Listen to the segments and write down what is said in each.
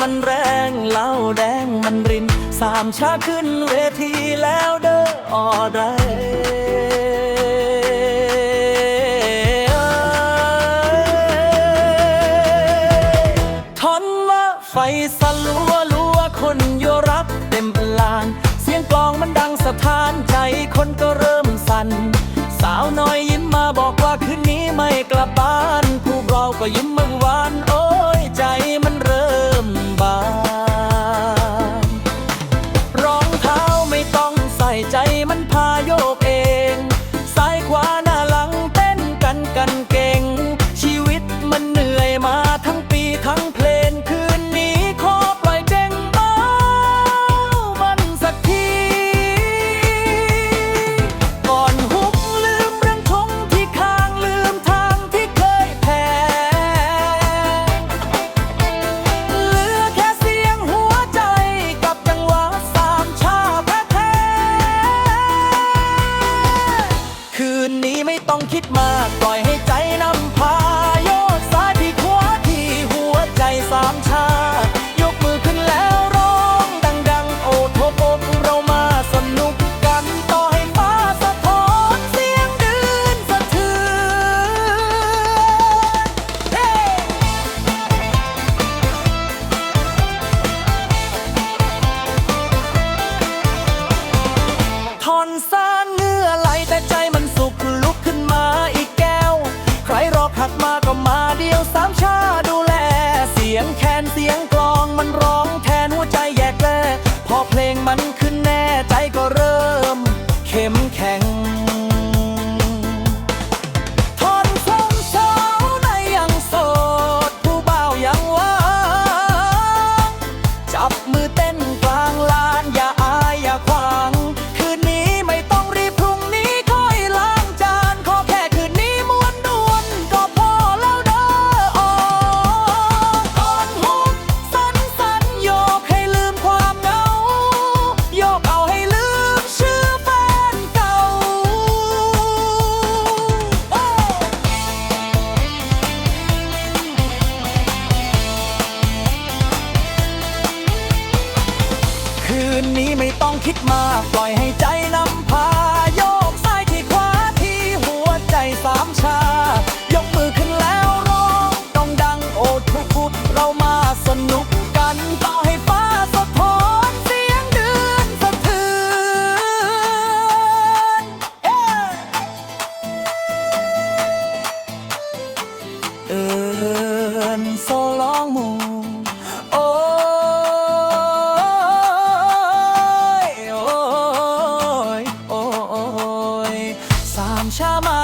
มันแรงเหล้าแดงมันริน สามชาขึ้นเวทีแล้วเด้อออได้ทนว่าไฟสลัวลัวคนโยรับเต็มลาน เสียงกลองมันดังสะท้านใจคนก็เริ่มสั่น สาวน้อยยิ้มมาบอกว่าคืนนี้ไม่กลับบ้าน ผู้เราก็ยิ้มมึง นนี้ไม่ต้องคิดมาก ปล่อยให้ใจนำพา I I'm trying. คืนนี้ไม่ต้องคิดมาก ปล่อยให้ใจนำพา সামা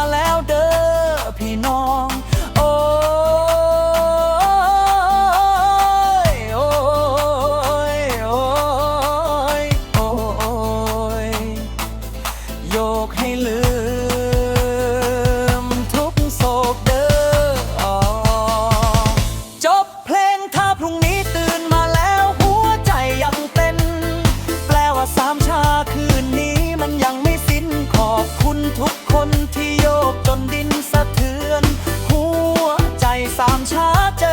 สามชาติจ